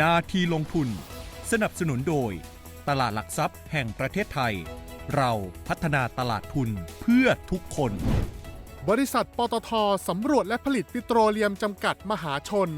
นาทีลงทุน สนับสนุนโดย ตลาดหลักทรัพย์แห่งประเทศไทย เราพัฒนาตลาดทุนเพื่อทุกคน บริษัทปตทสำรวจและผลิตปิโตรเลียมจำกัดมหาชน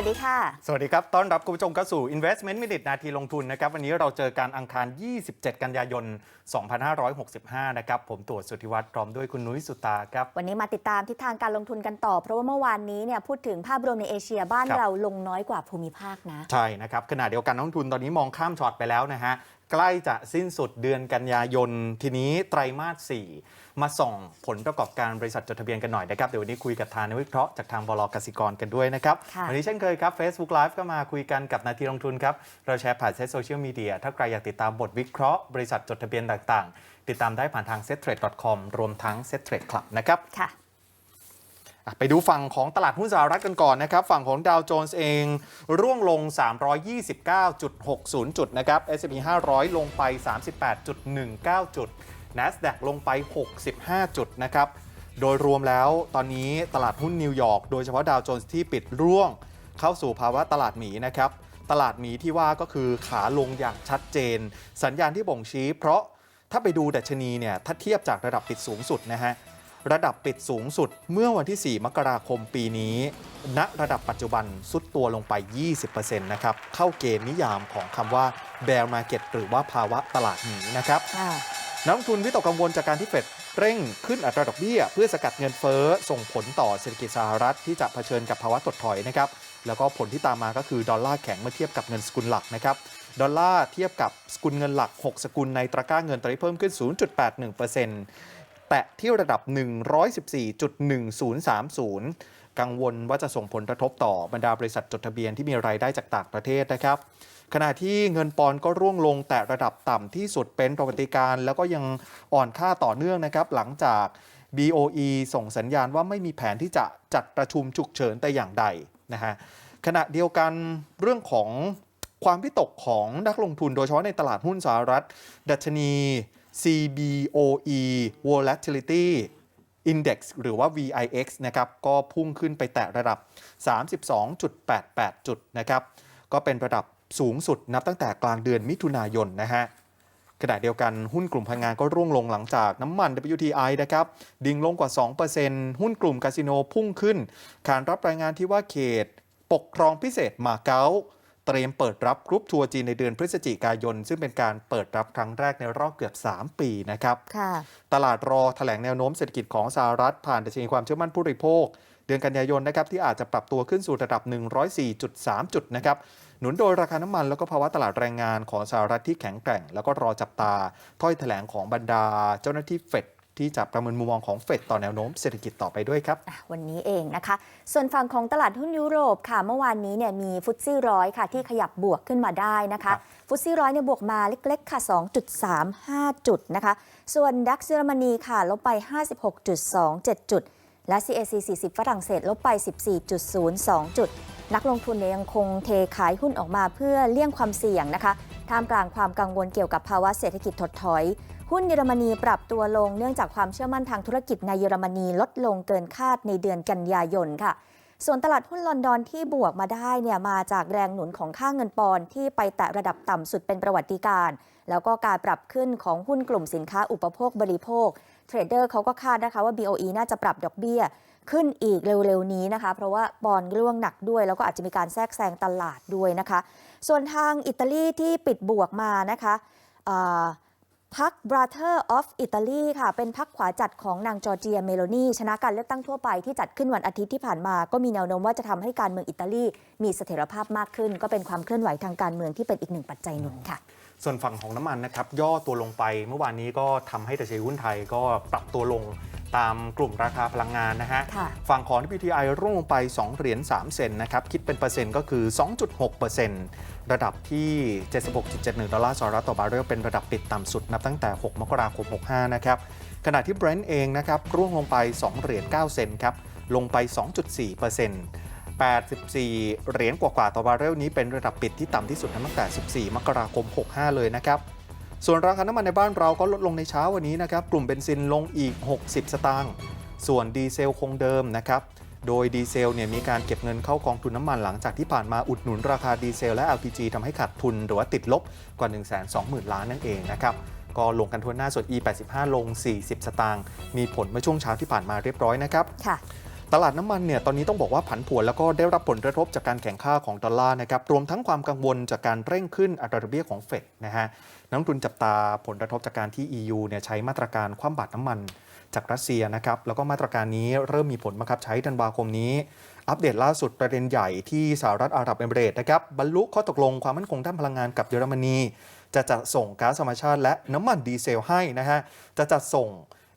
วัสดีค่ะ สวัสดีครับ ต้อนรับคุณผู้ชมเข้าสู่ Investment Minute นาทีลงทุนนะครับ วันนี้เราเจอการอังคาร 27 กันยายน 2565 นะครับ ผมตรวจสุทธิวัฒน์พร้อมด้วยคุณนุ้ยสุตาครับ วันนี้มาติดตามทิศทางการลงทุนกันต่อ เพราะว่าเมื่อวานนี้เนี่ยพูดถึงภาพรวมในเอเชียบ้านครับเราลงน้อยกว่าภูมิภาคนะ ใช่นะครับ ขณะเดียวกันนักลงทุนตอนนี้มองข้ามช็อตไปแล้วนะฮะ ใกล้จะสิ้นสุดเดือนกันยายน ทีนี้ไตรมาส 4 มาส่องผลประกอบการบริษัทจดทะเบียนกันหน่อยนะครับ เดี๋ยววันนี้คุยกับทางนักวิเคราะห์จากทางบลกสิกรกันด้วยนะครับค่ะวันนี้เช่นเคยครับ Facebook Live ก็มาคุยกันกับนาทีลงทุนครับ เราแชร์ผ่านเซ็ตโซเชียลมีเดียถ้าใครอยากติดตามบทวิเคราะห์บริษัทจดทะเบียนต่าง ๆ ติดตามได้ผ่านทาง settrade.com รวมทั้ง settrade club นะครับค่ะอะ ไปดูฝั่งของตลาดหุ้นสหรัฐกันก่อนนะครับ ฝั่งของดาวโจนส์เอง ร่วงลง 329.60 จุดนะครับ S&P 500 ลงไป 38.19 จุด NASDAQ ลงไป 65 จุดนะครับ โดยรวมแล้วตอนนี้ตลาดหุ้นนิวยอร์กโดยเฉพาะดาวโจนส์ที่ปิดร่วง เข้าสู่ภาวะตลาดหมีนะครับ ตลาดหมีที่ว่าก็คือขาลงอย่างชัดเจน สัญญาณที่บ่งชี้ เพราะถ้าไปดูดัชนีเนี่ยถ้าเทียบจากระดับปิดสูงสุดนะฮะ ระดับปิดสูงสุดเมื่อวันที่ 4 มกราคมปีนี้ ณ ระดับปัจจุบันสุดตัวลงไป 20%นะครับ เข้าเกณฑ์นิยามของคำว่า bear market หรือว่าภาวะตลาดหนีนะครับค่ะนักลงทุนวิตกกังวลจากการที่เฟดเร่งขึ้นอัตราดอกเบี้ย เพื่อสกัดเงินเฟ้อส่งผลต่อเศรษฐกิจสหรัฐที่จะเผชิญกับภาวะถดถอยนะครับ แล้วก็ผลที่ตามมาก็คือดอลลาร์แข็งเมื่อเทียบกับเงินสกุลหลักนะครับ ดอลลาร์เทียบกับสกุลเงินหลัก 6 สกุลในตะกร้าเงินตอนนี้เพิ่มขึ้น 0.81% แตะที่ระดับ 114.1030 กังวลว่าจะส่งผลกระทบต่อบรรดาบริษัทจดทะเบียนที่มีรายได้จากต่างประเทศนะครับ ขณะที่เงินปอนก็ร่วงลงแต่ระดับต่ำที่สุดเป็นประวัติการ์แล้วก็ยังอ่อนค่าต่อเนื่องนะครับ หลังจาก BOE ส่งสัญญาณว่าไม่มีแผนที่จะจัดประชุมฉุกเฉินแต่อย่างใดนะฮะขณะเดียวกันเรื่องของความวิตกของนักลงทุนโดยเฉพาะในตลาดหุ้นสหรัฐ ดัชนี CBOE Volatility Index หรือว่า VIX นะครับ ก็พุ่งขึ้นไปแตะระดับ 32.88 จุดนะครับ ก็เป็นระดับสูงสุดนับตั้งแต่กลางเดือนมิถุนายนนะฮะขณะเดียวกันหุ้นกลุ่มพลังงานก็ร่วงลงหลังจากน้ำมัน WTI นะครับ ดิ่งลงกว่า 2%หุ้นกลุ่มคาสิโนพุ่งขึ้น ขานรับรายงานที่ว่าเขต ปกครองพิเศษมาเก๊า เตรียมเปิดรับกรุ๊ปทัวร์จีนในเดือนพฤศจิกายน ซึ่งเป็นการเปิดรับครั้งแรกในรอบเกือบ 3 ปีนะครับค่ะตลาดรอแถลงแนวโน้มเศรษฐกิจของสหรัฐผ่านดัชนีความเชื่อมั่นผู้บริโภค เดือนกันยายนนะครับที่อาจจะปรับตัวขึ้นสู่ระดับ 104.3 จุดนะครับหนุนโดยราคาน้ำมันแล้วก็ภาวะตลาดแรงงานของสหรัฐที่แข็งแกร่ง แล้วก็รอจับตาถ้อยแถลงของบรรดา เจ้าหน้าที่เฟด ที่จะประเมินมุมมองของเฟดต่อแนวโน้มเศรษฐกิจต่อไปด้วยครับอะวันนี้เองนะคะ ส่วนฝั่งของตลาดหุ้นยุโรปค่ะ เมื่อวานนี้เนี่ยมีฟุตซี่ร้อยค่ะ ที่ขยับบวกขึ้นมาได้นะครัคะบฟุตซี่ร้อยเนี่ยบวกมาเล็กๆ ค่ะ 2.35 จุดนะคะ ส่วนดัคเยอรมนีค่ะ ลบไป 56.27 จุด และ CAC 40 ฝรั่งเศสลบไป 14.02 จุด นักลงทุนเนี่ยยังคงเทขายหุ้นออกมาเพื่อเลี่ยงความเสี่ยงนะคะท่ามกลางความกังวลเกี่ยวกับภาวะเศรษฐกิจถดถอย หุ้นเยอรมนีปรับตัวลงเนื่องจากความเชื่อมั่นทางธุรกิจในเยอรมนีลดลงเกินคาดในเดือนกันยายนค่ะ ส่วนตลาดหุ้นลอนดอนที่บวกมาได้เนี่ยมาจากแรงหนุนของค่าเงินปอนด์ที่ไปแตะระดับต่ำสุดเป็นประวัติการ แล้วก็การปรับขึ้นของหุ้นกลุ่มสินค้าอุปโภคบริโภค เทรดเดอร์เขาก็คาดนะคะว่า BOE น่าจะปรับดอกเบี้ยขึ้นอีกเร็วๆนี้นะคะ เพราะว่าบอลร่วงหนักด้วย แล้วก็อาจจะมีการแทรกแซงตลาดด้วยนะคะ ส่วนทางอิตาลีที่ปิดบวกมานะคะ พัก Brother of Italy ค่ะ เป็นพักขวาจัดของนางจอร์เจียเมโลนีชนะการเลือกตั้งทั่วไปที่จัดขึ้นวันอาทิตย์ที่ผ่านมา ก็มีแนวโน้มว่าจะทำให้การเมืองอิตาลีมีเสถียรภาพมากขึ้น ก็เป็นความเคลื่อนไหวทางการเมืองที่เป็นอีกหนึ่งปัจจัยหนุนค่ะ ส่วนฝั่งของน้ำมันนะครับย่อตัวลงไปเมื่อวานนี้ก็ทำให้ดัชนีหุ้นไทยก็ปรับตัวลงตามกลุ่มราคาพลังงานนะฮะค่ะฝั่งของ WTI ร่วงลงไป 2 เหรียญ3เซนนะครับ คิดเป็นเปอร์เซ็นต์ก็คือ 2.6%ระดับที่ 76.71 ดอลลาร์สหรัฐต่อบาร์เรลเป็นระดับปิดต่ำสุดนับตั้งแต่ 6 มกราคม 65 นะครับ ขณะที่ Brent เองนะครับ ร่วงลงไป 2 เหรียญ9เซนครับ ลงไป 2.4%เ84 เหรียญกว่าๆต่อบาร์เรลนี้เป็นระดับปิดที่ต่ำที่สุดตั้งแต่ 14 มกราคม 65 เลยนะครับ ส่วนราคาน้ำมันในบ้านเราก็ลดลงในเช้าวันนี้นะครับ กลุ่มเบนซินลงอีก 60 สตางค์ ส่วนดีเซลคงเดิมนะครับ โดยดีเซลเนี่ยมีการเก็บเงินเข้ากองทุนน้ำมันหลังจากที่ผ่านมาอุดหนุนราคาดีเซลและ LPG ทำให้ขาดทุนหรือว่าติดลบกว่า 120,000 ล้านนั่นเองนะครับก็ลงกันทั่วหน้าส่วน E85 ลง 40 สตางค์ มีผลเมื่อช่วงเช้าที่ผ่านมาเรียบร้อยนะครับค่ะ ตลาดน้ำมันเนี่ยตอนนี้ต้องบอกว่าผันผวนแล้วก็ได้รับผลกระทบจากการแข่งข้าของดอลลาร์นะครับรวมทั้งความกังวลจากการเร่งขึ้นอัตราดอกเบี้ยของเฟดนะฮะนักลงทุนจับตาผลกระทบจากการที่ EU เนี่ยใช้มาตรการคว่ำบาตรน้ำมันจากรัสเซียนะครับแล้วก็มาตรการนี้เริ่มมีผลบังคับใช้ธันวาคมนี้ อัปเดตล่าสุดประเด็นใหญ่ที่สหรัฐอาหรับเอมิเรตนะครับบรรลุข้อตกลงความมั่นคงด้านพลังงานกับเยอรมนี จะจัดส่งก๊าซธรรมชาติและน้ำมันดีเซลให้นะฮะจะจัดส่ง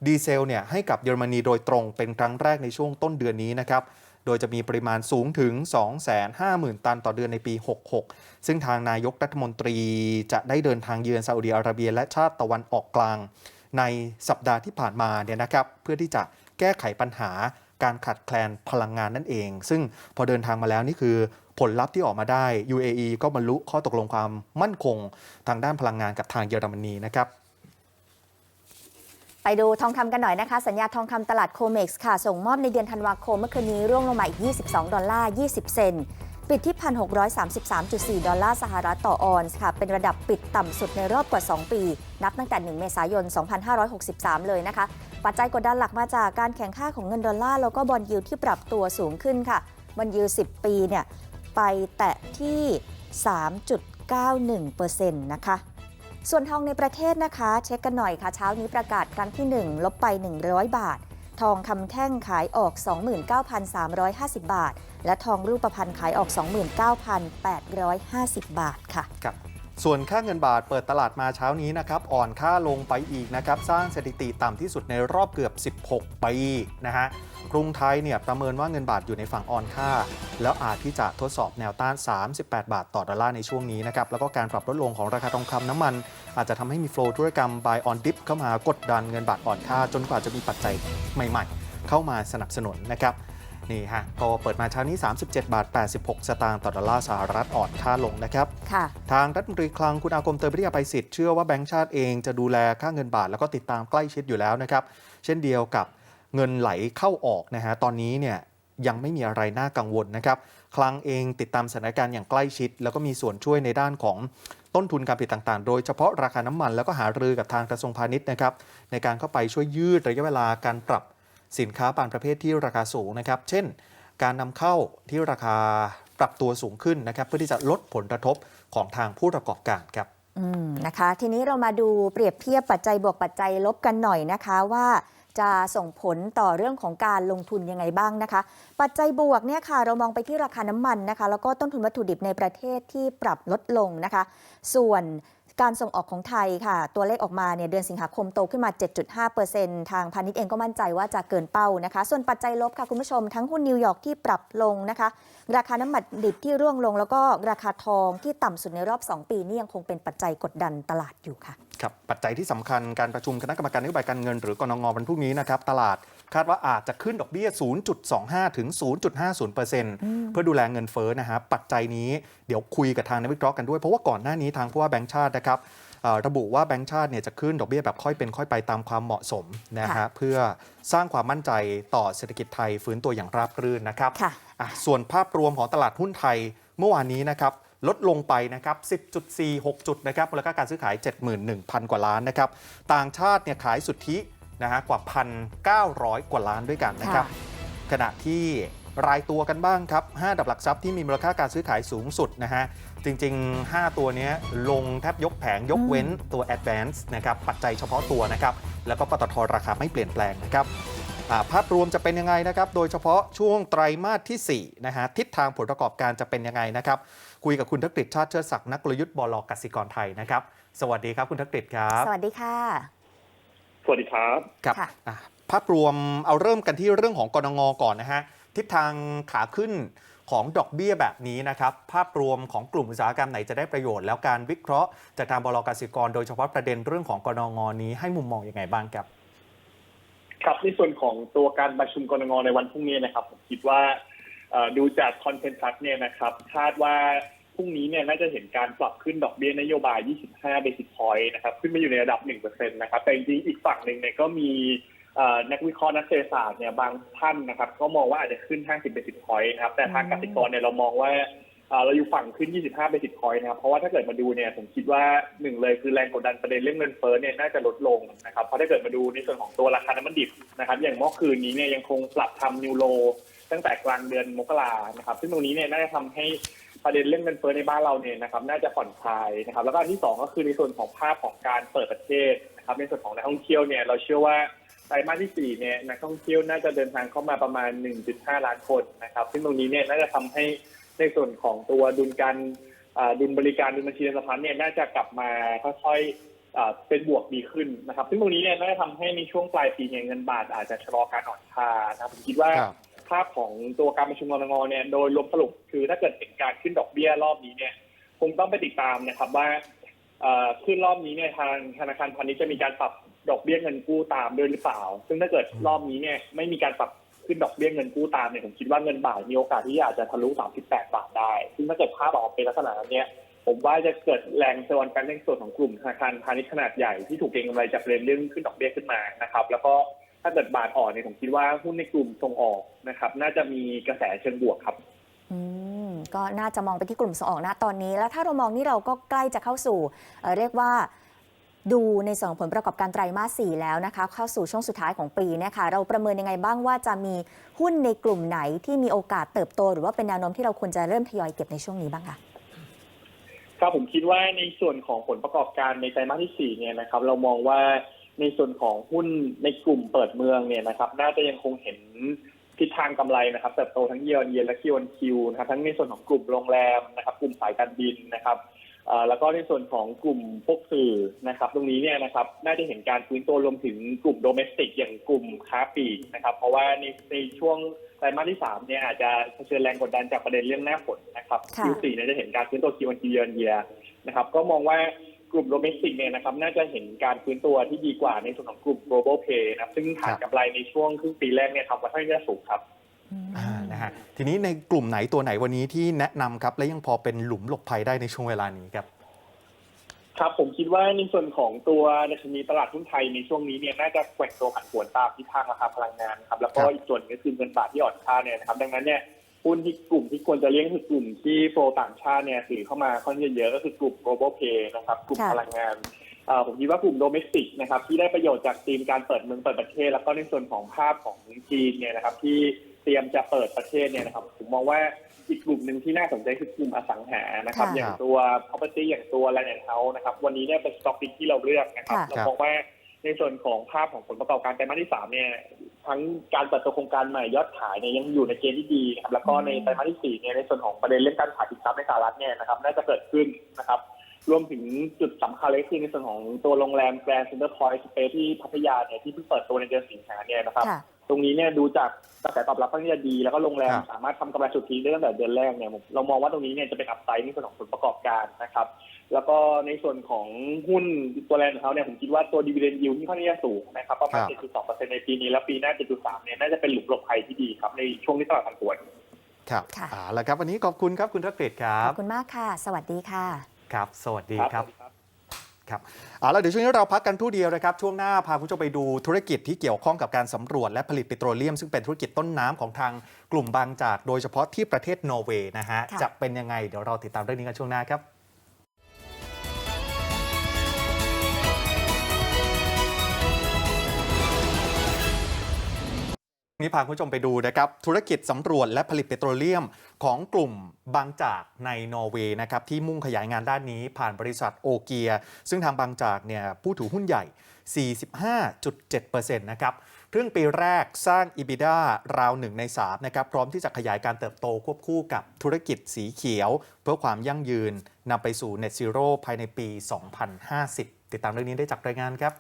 ดีเซลเนี่ยให้กับเยอรมนีโดยตรงเป็นครั้งแรกในช่วงต้นเดือนนี้นะครับโดยจะมีปริมาณสูงถึง 250,000 ตันต่อเดือนในปี 66 ซึ่งทางนายกรัฐมนตรีจะได้เดินทางเยือนซาอุดิอาระเบียและชาติตะวันออกกลาง ในสัปดาห์ที่ผ่านมาเนี่ยนะครับเพื่อที่จะแก้ไขปัญหาการขาดแคลนพลังงานนั่นเอง ซึ่งพอเดินทางมาแล้วนี่คือผลลัพธ์ที่ออกมาได้ UAE ก็บรรลุข้อตกลงความมั่นคง ทางด้านพลังงานกับทางเยอรมนีนะครับ ไปดูทองคำกันหน่อยนะคะ สัญญาทองคำตลาดโคเม็กซ์ค่ะ ส่งมอบในเดือนธันวาคมเมื่อคืนนี้ร่วงลงมาอีก 22 ดอลลาร์ 20 เซนต์ปิดที่ 1,633.4 ดอลลาร์สหรัฐต่อออนซ์ค่ะ เป็นระดับปิดต่ำสุดในรอบกว่า 2 ปี นับตั้งแต่ 1 เมษายน 2563 เลยนะคะ ปัจจัยกดดันหลักมาจากการแข่งค่าของเงินดอลลาร์แล้วก็บอลยิวที่ปรับตัวสูงขึ้นค่ะบอลยิว10 ปีเนี่ยไปแตะที่ 3.91%นะคะ ส่วนทองในประเทศนะคะ เช็คกันหน่อยค่ะ เช้านี้ประกาศครั้งที่ 1 ลบไป 100 บาท ทองคำแท่งขายออก 29,350 บาท และทองรูปพรรณขายออก 29,850 บาทค่ะครับ ส่วนค่าเงินบาทเปิดตลาดมาเช้านี้นะครับอ่อนค่าลงไปอีกนะครับสร้างสถิติต่ำที่สุดในรอบเกือบ 16 ปีนะฮะกรุงไทยเนี่ยประเมินว่าเงินบาทอยู่ในฝั่งอ่อนค่า แล้วอาจที่จะทดสอบแนวต้าน 38 บาทต่อดอลลาร์ในช่วงนี้นะครับแล้วก็การปรับลดลงของราคาทองคำน้ำมัน อาจจะทำให้มีโฟล์ธุรกรรม buy on dip เข้ามากดดันเงินบาทอ่อนค่า จนกว่าจะมีปัจจัยใหม่ ๆ เข้ามาสนับสนุนนะครับ นี่ฮะก็เปิดมาเช้านี้ 37 บาท 86 สตางค์ต่อดอลลาร์สหรัฐอ่อนค่าลงนะครับค่ะทางรัฐมนตรีคลังคุณอาคมเติมพิทยาไปสิทธิ์เชื่อว่าแบงก์ชาติเองจะดูแลค่าเงินบาท แล้วก็ติดตามใกล้ชิดอยู่แล้วนะครับ เช่นเดียวกับเงินไหลเข้าออกนะฮะตอนนี้เนี่ยยังไม่มีอะไรน่ากังวลนะครับ คลังเองติดตามสถานการณ์อย่างใกล้ชิด แล้วก็มีส่วนช่วยในด้านของต้นทุนการผลิตต่างๆ โดยเฉพาะราคาน้ำมันแล้วก็หารือกับทางกระทรวงพาณิชย์นะครับในการเข้าไปช่วยยืดระยะเวลาการปรับ สินค้าบางประเภทที่ราคาสูงนะครับ เช่น การนำเข้าที่ราคาปรับตัวสูงขึ้นนะครับ เพื่อที่จะลดผลกระทบของทางผู้ประกอบการครับอืมนะคะ ทีนี้เรามาดูเปรียบเทียบปัจจัยบวกปัจจัยลบกันหน่อยนะคะว่าจะส่งผลต่อเรื่องของการลงทุนยังไงบ้างนะคะ ปัจจัยบวกเนี่ยค่ะ เรามองไปที่ราคาน้ำมันนะคะ แล้วก็ต้นทุนวัตถุดิบในประเทศที่ปรับลดลงนะคะ ส่วน การส่งออกของไทยค่ะ ตัวเลขออกมาเนี่ยเดือนสิงหาคมโตขึ้นมา 7.5%ทางพาณิชย์เองก็มั่นใจว่าจะเกินเป้านะคะ ส่วนปัจจัยลบค่ะคุณผู้ชม ทั้งหุ้นนิวยอร์กที่ปรับลงนะคะ ราคาน้ำมันดิบที่ร่วงลง แล้วก็ราคาทองที่ต่ำสุดในรอบ 2 ปีนี่ยังคงเป็นปัจจัยกดดันตลาดอยู่ค่ะครับปัจจัยที่สำคัญการประชุมคณะกรรมการนโยบายการเงินหรือกรงงวันพรุ่งนี้นะครับตลาด คาดว่าอาจจะขึ้นดอกเบี้ย 0.25 ถึง 0.50%เพื่อดูแลเงินเฟ้อนะฮะปัจจัยนี้เดี๋ยวคุยกับทางนักวิเคราะห์กันด้วย เพราะว่าก่อนหน้านี้ทางผู้ว่าแบงก์ชาตินะครับเอ่อระบุว่าแบงก์ชาติเนี่ยจะขึ้นดอกเบี้ยแบบค่อยเป็นค่อยไปตามความเหมาะสมนะฮะค่ะเพื่อสร้างความมั่นใจต่อเศรษฐกิจไทยฟื้นตัวอย่างราบรื่นนะครับค่ะอะส่วนภาพรวมของตลาดหุ้นไทยเมื่อวานนี้นะครับลดลงไปนะครับ 10.46 จุดนะครับมูลค่าการซื้อขาย 71,000 กว่าล้านนะครับ ต่างชาติเนี่ยขายสุทธิ นะฮะกว่า 1,900 กว่าล้านด้วยกันนะครับ ขณะที่รายตัวกันบ้างครับ 5 ดับหลักทรัพย์ที่มีมูลค่าการซื้อขายสูงสุดนะฮะ จริง ๆ 5 ตัวเนี้ยลงแทบยกแผงยกเว้นตัว Advance นะครับ ปัจจัยเฉพาะตัวนะครับ แล้วก็ปตทราคาไม่เปลี่ยนแปลงนะครับอ่าภาพรวมจะเป็นยังไงนะครับ โดยเฉพาะช่วงไตรมาสที่4นะฮะทิศทางผลประกอบการจะเป็นยังไงนะครับ คุยกับคุณทักฤษชาติเชิดศักดิ์นักกลยุทธ์บลกสิกรไทยนะครับ สวัสดีครับคุณทักฤษครับ สวัสดีค่ะ สวัสดีครับครับค่ะอะภาพรวมเอาเริ่มกันที่เรื่องของกรงงก่อนนะฮะทิศทางขาขึ้นของดอกเบี้ยแบบนี้นะครับ ภาพรวมของกลุ่มอุตสาหกรรมไหนจะได้ประโยชน์ แล้วการวิเคราะห์จากทางบลกสิกร โดยเฉพาะประเด็นเรื่องของกรงงนี้ให้มุมมองยังไงบ้างครับ ครับในส่วนของตัวการประชุมกรงในวันพรุ่งนี้นะครับผมคิดว่าเอ่อดูจากคอนเทน s ั s เนี่ยนะครับ คาดว่า พรุ่งนี้เนี่ยน่าจะเห็นการปรับขึ้นดอกเบี้ยนโยบาย 25 basis point นะครับขึ้นมาอยู่ในระดับ 1%นะครับแต่จริงๆอีกฝั่งหนึ่งเนี่ยก็มีเอ่อนักวิเคราะห์นักเศรษฐศาสตร์เนี่ยบางท่านนะครับ ก็มองว่าอาจจะขึ้น 50 basis point นะครับแต่ทางกสิกรเนี่ยเรามองว่าเอ่อเราอยู่ฝั่งขึ้น 25 basis point นะครับ เพราะว่าถ้าเกิดมาดูเนี่ยผมคิดว่าหนึ่งเลยคือแรงกดดันประเด็นเรื่องเงินเฟ้อเนี่ยน่าจะลดลงนะครับ เพราะถ้าเกิดมาดูในส่วนของตัวราคาน้ำมันดิบนะครับ อย่างเมื่อคืนนี้เนี่ยยังคงปรับทำนิวโลตั้งแต่กลางเดือนมกรานะครับ ซึ่งตรงนี้เนี่ยน่าจะทำให้ ประเด็นเรื่องเงินเฟ้อในบ้านเราเนี่ยนะครับ น่าจะผ่อนคลายนะครับ แล้วก็อันที่สองก็คือในส่วนของภาพของการเปิดประเทศนะครับ ในส่วนของนักท่องเที่ยวเนี่ยเราเชื่อว่าไตรมาสที่สี่เนี่ยนักท่องเที่ยวน่าจะเดินทางเข้ามาประมาณ 1.5 ล้านคนนะครับ ซึ่งตรงนี้เนี่ยน่าจะทำให้ในส่วนของตัวดุลการดุลบริการดุลบัญชีเงินสะพัดเนี่ยน่าจะกลับมาค่อยๆเป็นบวกดีขึ้นนะครับ ซึ่งตรงนี้เนี่ยน่าจะทำให้ในช่วงปลายปีเนี่ยเงินบาทอาจจะชะลอการอ่อนค่านะครับผมคิดว่าาพของตัวการประชุมกรงเนี่ยโดยรวมสรุปคือถ้าเกิดเป็นการขึ้นดอกเบี้ยรอบนี้เนี่ยคงต้องไปติดตามนะครับว่าเอ่อขึ้นรอบนี้เนี่ยทางธนาคารพาณิชย์จะมีการปรับดอกเบี้ยเงินกู้ตามด้วยหรือเปล่า ซึ่งถ้าเกิดรอบนี้เนี่ยไม่มีการปรับขึ้นดอกเบี้ยเงินกู้ตามเนี่ยผมคิดว่าเงินบาทมีโอกาสที่อาจจะทะลุ 38 บาทได้ ซึ่งถ้าเกิดภาพออกมาเป็นลักษณะนั้นเนี่ยผมว่าจะเกิดแรงสะวันกันในส่วนของกลุ่มธนาคารพาณิชย์ขนาดใหญ่ที่ถูกเก็งกำไรจากประเด็นเรื่องขึ้นดอกเบี้ยขึ้นมานะครับ แล้วก็ ถ้าเกิดบาทอ่อนเนี่ยผมคิดว่าหุ้นในกลุ่มส่งออกนะครับ น่าจะมีกระแสเชิงบวกครับอืมก็น่าจะมองไปที่กลุ่มส่งออกนะตอนนี้ แล้วถ้าเรามองนี่เราก็ใกล้จะเข้าสู่เอ่อเรียกว่าดูในส่วนของผลประกอบการไตรมาส4แล้วนะคะ เข้าสู่ช่วงสุดท้ายของปีเนี่ยค่ะเราประเมินยังไงบ้างว่าจะมีหุ้นในกลุ่มไหนที่มีโอกาสเติบโต หรือว่าเป็นแนวโน้มที่เราควรจะเริ่มทยอยเก็บในช่วงนี้บ้างคะครับผมคิดว่าในส่วนของผลประกอบการในไตรมาสที่สี่เนี่ยนะครับ เรามองว่า ในส่วนของหุ้นในกลุ่มเปิดเมืองเนี่ยนะครับ น่าจะยังคงเห็นทิศทางกำไรนะครับเติบโตทั้งเยียร์เยียและคิวอนคิวนะครับทั้งในส่วนของกลุ่มโรงแรมนะครับกลุ่มสายการบินนะครับเอ่อแล้วก็ในส่วนของกลุ่มพวกสื่อนะครับ ตรงนี้เนี่ยนะครับน่าจะเห็นการฟื้นตัวรวมถึงกลุ่มโดเมสติกอย่างกลุ่มค้าปลีกนะครับ เพราะว่าในในช่วงไตรมาสที่สามเนี่ยอาจจะเผชิญแรงกดดันจากประเด็นเรื่องหน้าฝนนะครับค่ะ Q4 เนี่ยจะเห็นการฟื้นตัวคิวอนคิวเยียร์เยียนะครับ ก็มองว่า กลุ่มโดเมสติกเนี่ยนะครับน่าจะเห็นการฟื้นตัวที่ดีกว่าในส่วนของกลุ่ม global pay นะครับซึ่งฐานกำไรในช่วงครึ่งปีแรกเนี่ยทำมาค่อนข้างจะสูงครับอ่านะฮะทีนี้ในกลุ่มไหนตัวไหนวันนี้ที่แนะนำครับ และยังพอเป็นหลุมหลบภัยได้ในช่วงเวลานี้ครับครับผมคิดว่าในส่วนของตัวดัชนีตลาดหุ้นไทยในช่วงนี้เนี่ยน่าจะแกว่งตัวผันผวนตามทิศทางราคาพลังงานครับแล้วก็ครับอีกส่วนหนึ่งก็คือเงินบาทที่อ่อนค่าเนี่ยนะครับดังนั้นเนี่ย หุ้นที่กลุ่มที่ควรจะเลี้ยงคือกลุ่มที่โฟลต่างชาติเนี่ยถือเข้ามาค่อนข้างเยอะก็คือกลุ่ม global pay นะครับ กลุ่มค่ะพลังงานเอ่อผมคิดว่ากลุ่มโดเมสติกนะครับที่ได้ประโยชน์จากธีมการเปิดเมืองเปิดประเทศ แล้วก็ในส่วนของภาพของจีนเนี่ยนะครับ ที่เตรียมจะเปิดประเทศเนี่ยนะครับ ผมมองว่าอีกกลุ่มหนึ่งที่น่าสนใจคือกลุ่มอสังหานะครับค่ะอย่างตัว property อย่างตัว land and house นะครับวันนี้เนี่ยเป็นสต็อกปิกที่เราเลือกนะครับค่ะเรามองว่าในส่วนของภาพของผลประกอบการไตรมาสที่สามเนี่ย ทั้งการเปิดตัวโครงการใหม่ยอดขายเนี่ยยังอยู่ในเกณฑ์ที่ดีนะครับแล้วก็ในไตรมาสที่สี่เนี่ยในส่วนของประเด็นเรื่องการขายสินทรัพย์ในสหรัฐเนี่ยนะครับน่าจะเกิดขึ้นนะครับรวมถึงจุดสำคัญเลยคือในส่วนของตัวโรงแรมแกรนด์เซ็นเตอร์พอยต์สเปซที่พัทยาเนี่ยที่เพิ่งเปิดตัวในเดือนสิงหาเนี่ยนะครับค่ะตรงนี้เนี่ยดูจากกระแสตอบรับค่อนข้างจะดี แล้วก็โรงแรมครับสามารถทำกำไรสุทธิได้ตั้งแต่เดือนแรกเนี่ยผมเรามองว่าตรงนี้เนี่ยจะเป็นอัพไซด์ในส่วนของผลประกอบการนะครับ แล้วก็ในส่วนของหุ้นตัวแลนด์ของเขาเนี่ยผมคิดว่าตัวดีเวเดนยิวที่ค่อนข้างจะสูงนะครับประมาณ 7.2%ในปีนี้ แล้วปีหน้า 7.3 เนี่ยน่าจะเป็นหลุมหลบภัยที่ดีครับ ในช่วงที่ตลาดผันผวนครับค่ะเอ่าแล้วครับวันนี้ขอบคุณครับคุณทักเกรดครัขบอบคุณมากค่ะ สวัสดีค่ะครับสวัสดีครับ สวัสดีครับครับเอาละเดี๋ยวช่วงนี้เราพักกันครู่เดียวนะครับ ช่วงหน้าพาคุณผู้ชมไปดูธุรกิจที่เกี่ยวข้องกับการสำรวจและผลิตปิโตรเลียม ซึ่งเป็นธุรกิจต้นน้ำของทางกลุ่มบางจาก โดยเฉพาะที่ประเทศนอร์เวย์นะฮะค่ะจะเป็นยังไงเดี๋ยวเราติดตามเรื่องนี้กันช่วงหน้าครับ นี้พาคุณผู้ชมไปดูนะครับ ธุรกิจสำรวจและผลิตปิโตรเลียมของกลุ่มบางจากในนอร์เวย์นะครับที่มุ่งขยายงานด้านนี้ผ่านบริษัทโอเกียซึ่งทางบางจากเนี่ยผู้ถือหุ้นใหญ่ 45.7%นะครับครึ่งปีแรกสร้าง EBITDA ราว1ใน3นะครับพร้อมที่จะขยายการเติบโตควบคู่กับธุรกิจสีเขียว เพื่อความยั่งยืนนำไปสู่ Net Zero ภายในปี 2050 ติดตามเรื่องนี้ได้จากรายงานครับ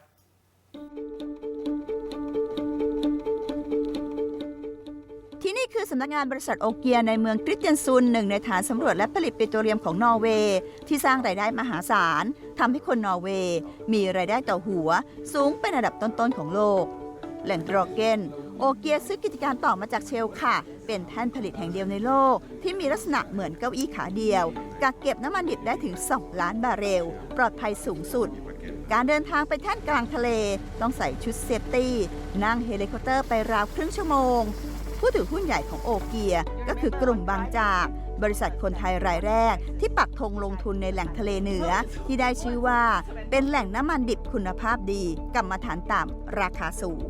คือสำนักงานบริษัทโอเกียในเมืองคริสเตียนซุนหนึ่งในฐานสำรวจและผลิตปิโตรเลียมของนอร์เวย์ที่สร้างรายได้มหาศาลทำให้คนนอร์เวย์มีรายได้ต่อหัว สูงเป็นอันดับต้นๆของโลก แหล่งโดรเกนโอเกียซื้อกิจการต่อมาจากเชลค่ะ เป็นแท่นผลิตแห่งเดียวในโลก ที่มีลักษณะเหมือนเก้าอี้ขาเดียวกักเก็บน้ำมันดิบได้ถึง 2 ล้านบาร์เรล ปลอดภัยสูงสุด การเดินทางไปแท่นกลางทะเล ต้องใส่ชุดเซฟตี้ นั่งเฮลิคอปเตอร์ไปราวครึ่งชั่วโมง ผู้ถือหุ้นใหญ่ของโอเกีย ก็คือกลุ่มบางจาก บริษัทคนไทยรายแรก ที่ปักธงลงทุนในแหล่งทะเลเหนือ ที่ได้ชื่อว่า เป็นแหล่งน้ำมันดิบคุณภาพดีกรรมฐานต่ำราคาสูง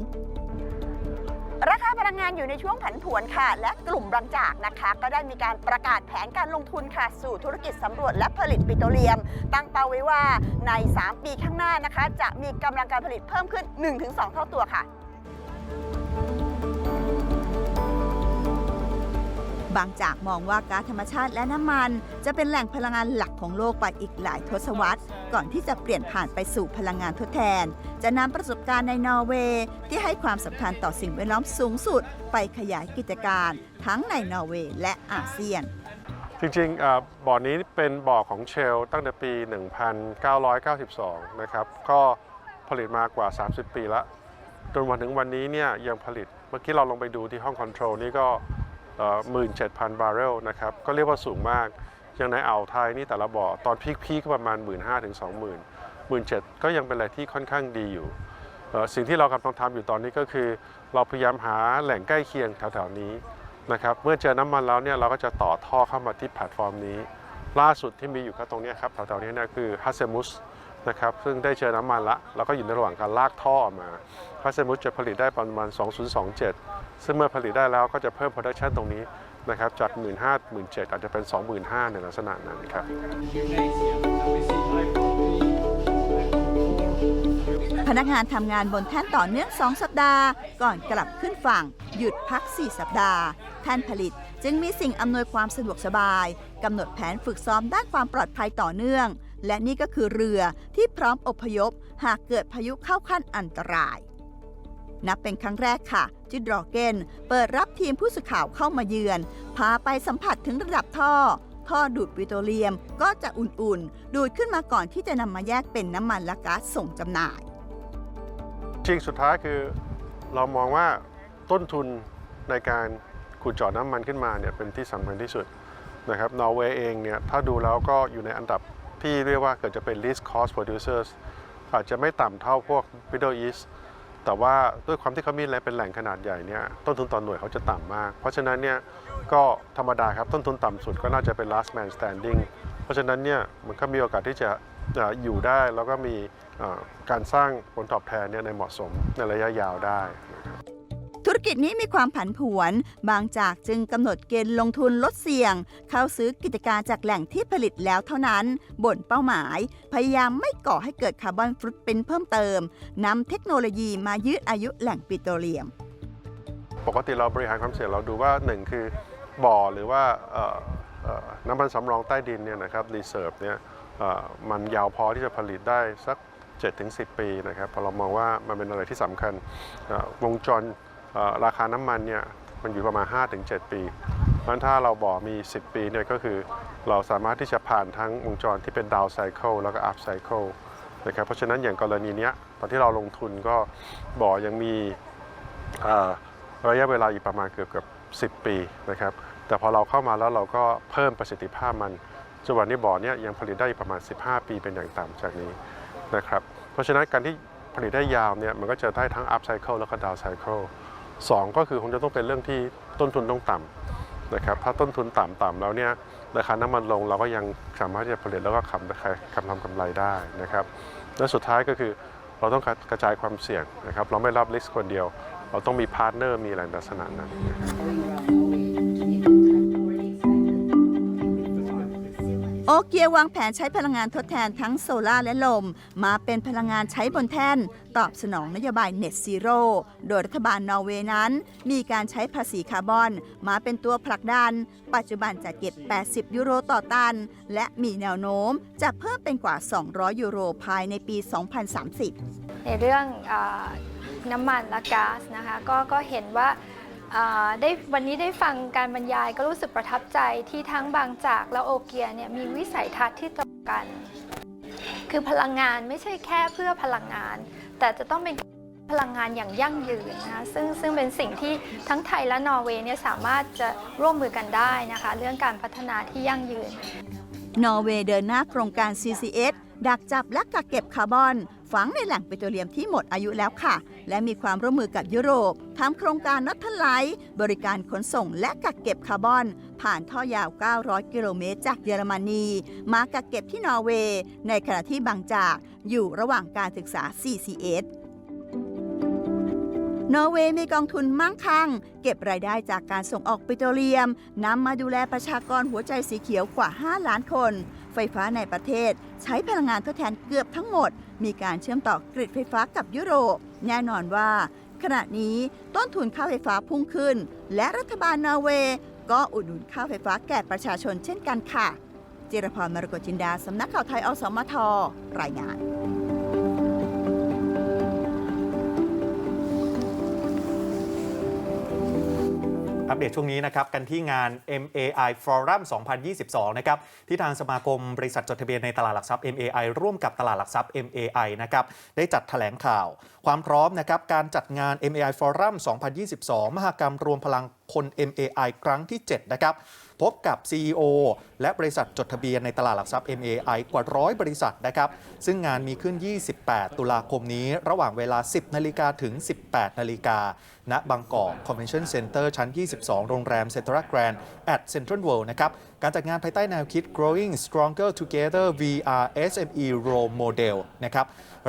ราคาพลังงานอยู่ในช่วงผันผวนค่ะ และกลุ่มบางจากนะคะ ก็ได้มีการประกาศแผนการลงทุนค่ะ สู่ธุรกิจสำรวจและผลิตปิโตรเลียม ตั้งเป้าไว้ว่าใน 3 ปีข้างหน้านะคะ จะมีกำลังการผลิตเพิ่มขึ้น 1-2 เท่าตัวค่ะ บางจากมองว่าก๊าซธรรมชาติและน้ำมัน จะเป็นแหล่งพลังงานหลักของโลกไปอีกหลายทศวรรษ ก่อนที่จะเปลี่ยนผ่านไปสู่พลังงานทดแทน จะนำประสบการณ์ในนอร์เวย์ที่ให้ความสำคัญต่อสิ่งแวดล้อมสูงสุด ไปขยายกิจการ ทั้งในนอร์เวย์และอาเซียน จริงๆบ่อนี้เป็นบ่อของเชลตั้งแต่ปี 1992 นะครับ ก็ผลิตมากว่า 30 ปีล้วจนวันถึงวันนี้เนี่ยยังผลิต เมื่อกี้เราลงไปดูที่ห้องคอนโทรลนี่ก็ หมื่นเจ็ดพันบาร์เรลนะครับ ก็เรียกว่าสูงมาก อย่างในอ่าวไทยนี่แต่ละบ่อ ตอนพีคๆก็ประมาณ 1 5ื่นถึง20,000 17,000ก็ยังเป็นอะไรที่ค่อนข้างดีอยู่ สิ่งที่เรากำลังทำอยู่ตอนนี้ก็คือ เราพยายามหาแหล่งใกล้เคียงแถวๆนี้นะครับ เมื่อเจอน้ำมันแล้วเนี่ยเราก็จะต่อท่อเข้ามาที่แพลตฟอร์มนี้ ล่าสุดที่มีอยู่ครับตรงนี้ครับแถวๆนี้นี่ยคือฮัสเซมุส นะครับซึ่งได้เจอน้ำมันละแล้วก็อยู่ในระหว่างการลากท่อออกมาฮัสเซมุสจะผลิตได้ประมาณ 2027 ซึ่งเมื่อผลิตได้แล้วก็จะเพิ่มโปรดักชันตรงนี้นะครับจาก 1 5 0 0 0 1 7อาจจะเป็น 25,000ในลักษณะนั้นครับพนักงานทำงานบนแท่นต่อเนื่อง 2 สัปดาห์ ก่อนกลับขึ้นฝั่ง หยุดพัก 4 สัปดาห์ แท่นผลิตจึงมีสิ่งอำนวยความสะดวกสบายกำหนดแผนฝึกซ้อมด้านความปลอดภัยต่อเนื่อง และนี่ก็คือเรือที่พร้อมอพยพ หากเกิดพายุเข้าขั้นอันตราย นับเป็นครั้งแรกค่ะที่ดรอเกนเปิดรับทีมผู้สื่อข่าวเข้ามาเยือน พาไปสัมผัสถึงระดับท่อ ท่อดูดปิโตรเลียมก็จะอุ่นๆ ดูดขึ้นมาก่อนที่จะนำมาแยกเป็นน้ำมันและก๊าซส่งจำหน่าย จริงสุดท้ายคือเรามองว่าต้นทุนในการขุดเจาะน้ำมันขึ้นมาเนี่ยเป็นที่สำคัญที่สุดนะครับนอร์เวย์เองเนี่ยถ้าดูแล้วก็อยู่ในอันดับ ที่เรียกว่าเกิดจะเป็น least cost producers อาจจะไม่ต่ำเท่าพวก Middle East แต่ว่าด้วยความที่เขามีแหล่งเป็นแหล่งขนาดใหญ่เนี่ยต้นทุนต่อหน่วยเขาจะต่ำมาก เพราะฉะนั้นเนี่ยก็ธรรมดาครับต้นทุนต่ำสุดก็น่าจะเป็น last man standing เพราะฉะนั้นเนี่ยมันก็มีโอกาสที่จะอยู่ได้แล้วก็มีการสร้างผลตอบแทนเนี่ยในเหมาะสมในระยะยาวได้ กิจนี้มีความผันผวน บางจากจึงกำหนดเกณฑ์ลงทุนลดเสี่ยง เข้าซื้อกิจการจากแหล่งที่ผลิตแล้วเท่านั้น บนเป้าหมาย พยายามไม่ก่อให้เกิดคาร์บอนฟุตเปรินเพิ่มเติมนำเทคโนโลยีมายืดอายุแหล่งปิโตรเลียม ปกติเราบริหารความเสี่ยงเราดูว่าหนึ่งคือบ่อหรือว่าน้ำมันสำรองใต้ดินเนี่ยนะครับรีเซิร์ฟเนี่ยมันยาวพอที่จะผลิตได้สัก7-10 ปีนะครับเพราะเรามองว่ามันเป็นอะไรที่สำคัญวงจร ราคาน้ำมันเนี่ยมันอยู่ประมาณ 5-7 ปี เพราะฉะนั้นถ้าเราบอกมี 10 ปีเนี่ยก็คือเราสามารถที่จะผ่านทั้งวงจรที่เป็นดาวไซเคิลแล้วก็อัพไซเคิลนะครับเพราะฉะนั้นอย่างกรณีเนี้ยตอนที่เราลงทุนก็บ่อยังมีระยะเวลาอีกประมาณเกือบเกือบ10 ปีนะครับแต่พอเราเข้ามาแล้วเราก็เพิ่มประสิทธิภาพมันจังหวะนี้บ่อเนี่ยยังผลิตได้ประมาณ 15 ปีเป็นอย่างต่ำจากนี้นะครับเพราะฉะนั้นการที่ผลิตได้ยาวเนี่ยมันก็จะได้ทั้งอัพไซเคิลแล้วก็ดาวไซเคิล 2 ก็คือคงจะต้องเป็นเรื่องที่ต้นทุนต้องต่ำนะครับถ้าต้นทุนต่ำต่ำแล้วเนี่ยราคาน้ำมันลงเราก็ยังสามารถจะผลิตแล้วก็ขับกำทำกำไรได้นะครับและสุดท้ายก็คือเราต้องกระจายความเสี่ยงนะครับเราไม่รับริสคนเดียว เราต้องมีพาร์ทเนอร์มีหะไรลักษณะนั้นนะครับ โอเกียวางแผนใช้พลังงานทดแทนทั้งโซลาร์และลม มาเป็นพลังงานใช้บนแท่น ตอบสนองนโยบาย Net Zero โดยรัฐบาลนอร์เวย์นั้น มีการใช้ภาษีคาร์บอน มาเป็นตัวผลักดัน ปัจจุบันจะเก็บ 80 ยูโรต่อตัน และมีแนวโน้มจะเพิ่มเป็นกว่า 200 ยูโรภายในปี 2030 ในเรื่องอน้ำมันและก๊าซนะคะก็ก็เห็นว่า ได้วันนี้ได้ฟังการบรรยายก็รู้สึกประทับใจที่ทั้งบางจากและโอเกียเนี่ยมีวิสัยทัศน์ที่ตรงกัน คือพลังงานไม่ใช่แค่เพื่อพลังงาน แต่จะต้องเป็นพลังงานอย่างยั่งยืนนะคะซึ่งซึ่งเป็นสิ่งที่ทั้งไทยและนอร์เวย์เนี่ยสามารถจะร่วมมือกันได้นะคะ เรื่องการพัฒนาที่ยั่งยืน นอร์เวย์เดินหน้าโครงการ CCS ดักจับและกักเก็บคาร์บอน ฝังในแหล่งปิโตรเลียมที่หมดอายุแล้วค่ะ และมีความร่วมมือกับยุโรปทำโครงการนัทเทลไลท์บริการขนส่งและกักเก็บคาร์บอน ผ่านท่อยาว 900 กิโลเมตรจากเยอรมนี มากักเก็บที่นอร์เวย์ ในขณะที่บางจากอยู่ระหว่างการศึกษา CCS นอร์เวย์มีกองทุนมั่งคั่ง เก็บรายได้จากการส่งออกปิโตรเลียมนำมาดูแลประชากรหัวใจสีเขียวกว่า 5 ล้านคน ไฟฟ้าในประเทศ ใช้พลังงานทดแทนเกือบทั้งหมด มีการเชื่อมต่อกริดไฟฟ้ากับยุโรป แน่นอนว่า ขณะนี้ต้นทุนค่าไฟฟ้าพุ่งขึ้น และรัฐบาลนอร์เวย์ก็อุดหนุนค่าไฟฟ้าแก่ประชาชนเช่นกันค่ะจิรพรมรกตจินดา สำนักข่าวไทยอสมทรายงาน อัปเดตช่วงนี้นะครับกันที่งาน MAI Forum 2022 นะครับที่ทางสมาคมบริษัทจดทะเบียนในตลาดหลักทรัพย์ MAI ร่วมกับตลาดหลักทรัพย์ MAI นะครับได้จัดแถลงข่าว ความพร้อมนะครับการจัดงาน MAI Forum 2022 มหกรรมรวมพลังคน MAI ครั้งที่ 7 นะครับ พบกับ CEO และบริษัทจดทะเบียนในตลาดหลักทรัพย์ MAI กว่าร้อยบริษัทนะครับ ซึ่งงานมีขึ้น 28 ตุลาคมนี้ ระหว่างเวลา 10 นาฬิกาถึง 18 นาฬิกา ณ บางกอก Convention Center ชั้น 22 โรงแรม Central Grand at Central World นะครับ การจัดงานภายใต้แนวคิด Growing Stronger Together VR SME Role Model นะครับ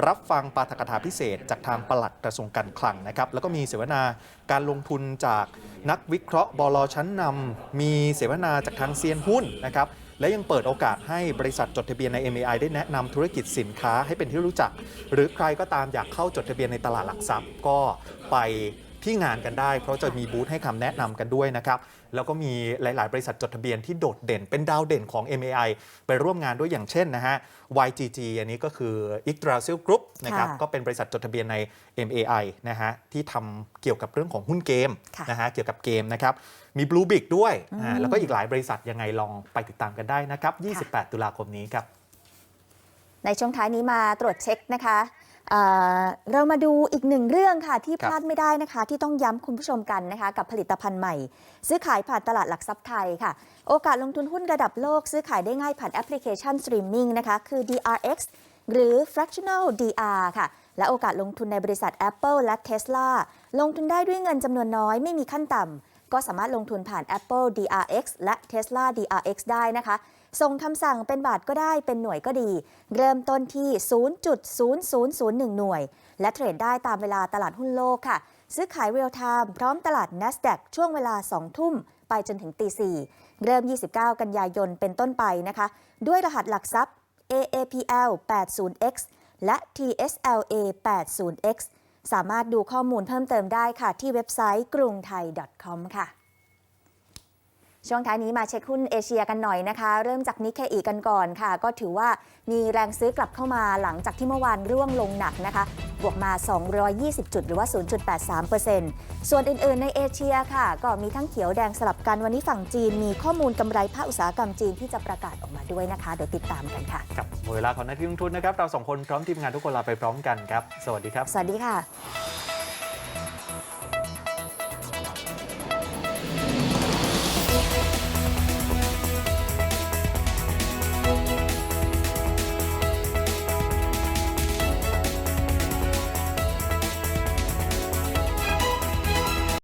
รับฟังปาฐกถาพิเศษ จากทางปลัดกระทรวงการคลังนะครับแล้วก็มีเสวนาการลงทุนจากนักวิเคราะห์บลชั้นนำมีเสวนาจากทางเซียนหุ้นนะครับและยังเปิดโอกาสให้บริษัทจดทะเบียนใน MAI ได้แนะนำธุรกิจสินค้าให้เป็นที่รู้จัก หรือใครก็ตามอยากเข้าจดทะเบียนในตลาดหลักทรัพย์ก็ไปที่งานกันได้ เพราะจะมีบูธให้คำแนะนำกันด้วยนะครับ แล้วก็มีหลาย ๆ บริษัทจดทะเบียนที่โดดเด่น เป็นดาวเด่นของ MAI ไปร่วมงานด้วยอย่างเช่นนะฮะ YGG อันนี้ก็คือ Yggdrasil Group นะครับค่ะก็เป็นบริษัทจดทะเบียนใน MAI นะฮะที่ทำเกี่ยวกับเรื่องของหุ้นเกมค่ะนะฮะเกี่ยวกับเกมนะครับมี Blue Big ด้วยอ่าอืมแล้วก็อีกหลายบริษัทยังไงลองไปติดตามกันได้นะครับ 28 ตุลาคมนี้ครับในช่วงท้ายนี้มาตรวจเช็คนะคะ เอ่อเรามาดูอีกหนึ่งเรื่องค่ะที่ครัพบลาดไม่ได้นะคะ ที่ต้องย้ำคุณผู้ชมกันนะคะ กับผลิตภัณฑ์ใหม่ ซื้อขายผ่านตลาดหลักทรัพย์ไทยค่ะ โอกาสลงทุนหุ้นระดับโลก ซื้อขายได้ง่ายผ่านแอปพลิเคชันสตรีมมิ่งนะคะคือ DRX หรือ fractional DR ค่ะ และโอกาสลงทุนในบริษัท Apple และ Tesla ลงทุนได้ด้วยเงินจำนวนน้อยไม่มีขั้นต่ำก็สามารถลงทุนผ่าน Apple DRX และ Tesla DRX ได้นะคะ ส่งคำสั่งเป็นบาทก็ได้เป็นหน่วยก็ดี เริ่มต้นที่ 0.0001 หน่วย และเทรดได้ตามเวลาตลาดหุ้นโลกค่ะ ซื้อขายเรียลไทม์พร้อมตลาด NASDAQ ช่วงเวลา 2 ทุ่มไปจนถึงตี4เริ่ม 29 กันยายนเป็นต้นไปนะคะ ด้วยรหัสหลักทรัพย์ AAPL 80X และ TSLA 80X สามารถดูข้อมูลเพิ่มเติมได้ค่ะที่เว็บไซต์กรุงไทย .com ค่ะ ช่วงท้ายนี้มาเช็คหุ้นเอเชียกันหน่อยนะคะ เริ่มจากนิเคอีกันก่อนค่ะ ก็ถือว่ามีแรงซื้อกลับเข้ามาหลังจากที่เมื่อวานร่วงลงหนักนะคะ บวกมา 220 จุดหรือว่า 0.83%ส่วนอื่นๆ ในเอเชียค่ะ ก็มีทั้งเขียวแดงสลับกันวันนี้ฝั่งจีน มีข้อมูลกำไรภาคอุตสาหกรรมจีนที่จะประกาศออกมาด้วยนะคะ เดี๋ยวติดตามกันค่ะครับหมดเวลาของนักที่ลงทุนนะครับเราสองคนพร้อมทีมงานทุกคนลาไปพร้อมกันครับสวัสดีครับ สวัสดีค่ะ